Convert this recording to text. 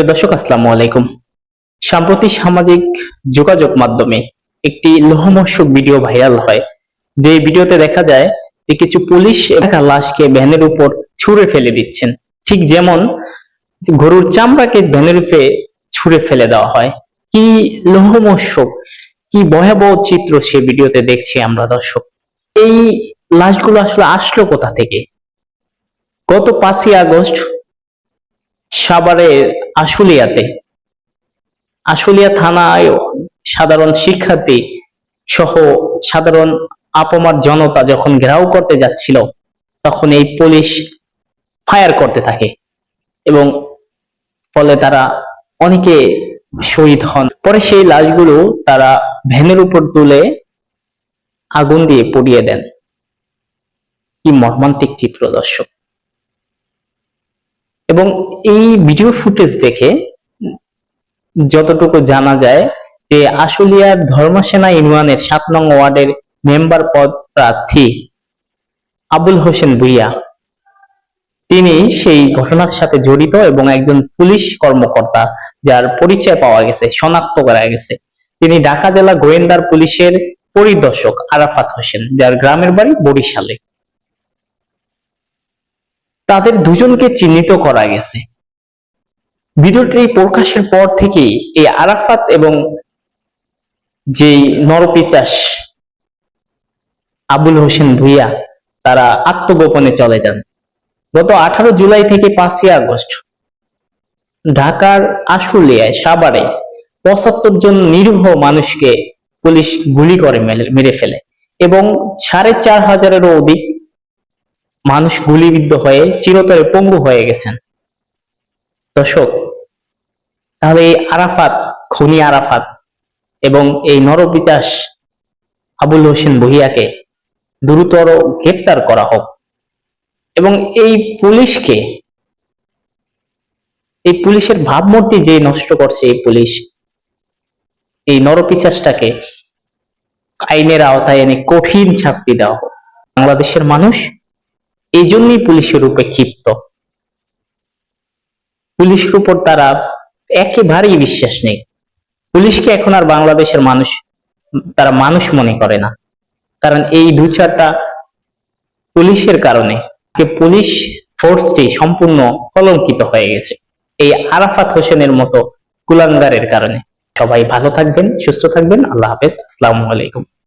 প্রিয় দর্শক, আসসালামু আলাইকুম। সাম্প্রতি সামাজিক যোগাযোগ মাধ্যমে একটি লোহমর্ষক ভিডিও ভাইরাল হয়। যে ভিডিওতে দেখা যায়, যে কিছু পুলিশ একা লাশকে ভ্যানের উপর ছুঁড়ে ফেলে দিচ্ছেন। ঠিক যেমন গরুর চামড়াকে ভ্যানের উপরে ছুঁড়ে ফেলে দেওয়া হয়। কি লোহমর্ষক, কি ভয়াবহ চিত্র সে ভিডিওতে দেখছি আমরা দর্শক। এই লাশগুলো আসলে আসলো কোথা থেকে? গত পাঁচই আগস্ট সাভারের আশুলিয়াতে। আশুলিয়া থানায় সাধারণ শিক্ষার্থী সহ সাধারণ আপমার জনতা যখন ঘেরাও করতে যাচ্ছিল, তখন এই পুলিশ ফায়ার করতে থাকে এবং ফলে তারা অনেকে শহীদ হন। পরে সেই লাশগুলো তারা ভ্যানের উপর তুলে আগুন দিয়ে পুড়িয়ে দেন। কি মর্মান্তিক চিত্র দর্শক। এবং এই ভিডিও ফুটেজ দেখে যতটুকু জানা যায় যে আশুলিয়ার ধর্মসেনা ইউনিয়নের সাত নং ওয়ার্ডের মেম্বার পদ প্রার্থী আবুল হোসেন ভুইয়া। তিনি সেই ঘটনার সাথে জড়িত এবং একজন পুলিশ কর্মকর্তা যার পরিচয় পাওয়া গেছে, শনাক্ত করা গেছে। তিনি ঢাকা জেলা গোয়েন্দার পুলিশের পরিদর্শক আরাফাত হোসেন, যার গ্রামের বাড়ি বরিশালে। তাদের দুজনকে চিহ্নিত করা গেছে। ভিডিওটি প্রকাশের পর থেকেই এই আরাফাত এবং যেই নরপিচাস আবুল হোসেন ভুইয়া, তারা আত্মগোপনে চলে যান। গত আঠারো জুলাই থেকে পাঁচই আগস্ট ঢাকার আশুলিয়ায় সাভারে পঁচাত্তর জন নিরীহ মানুষকে পুলিশ গুলি করে মেরে ফেলে এবং সাড়ে চার হাজারেরও অধিক মানুষ গুলিবিদ্ধ হয়ে চিরতরে পঙ্গু হয়ে গেছেন। দর্শক, তাহলে এই আরাফাত, খনি আরাফাত এবং এই নরবিকাশ আবুল হোসেন বহিয়াকে দ্রুতর গ্রেপ্তার করা হোক এবং এই পুলিশকে, এই পুলিশের ভাবমূর্তি যে নষ্ট করছে এই পুলিশ, এই নরপিচাসটাকে আইনের আওতায় এনে কঠিন শাস্তি দেওয়া হোক। বাংলাদেশের মানুষ এই জন্যই পুলিশের উপরে ক্ষিপ্ত। পুলিশের উপর তারা একেবারেই বিশ্বাস নেই। পুলিশকে এখন আর বাংলাদেশের মানুষ, তারা মানুষ মনে করে না। কারণ এই দু চারটা পুলিশের কারণে। যে পুলিশ ফোর্সটি সম্পূর্ণ কলঙ্কিত হয়ে গেছে। এই আরাফাত হোসেনের মতো কুলাঙ্গারের কারণে। সবাই ভালো থাকবেন, সুস্থ থাকবেন। আল্লাহ হাফেজ। আসসালামু আলাইকুম।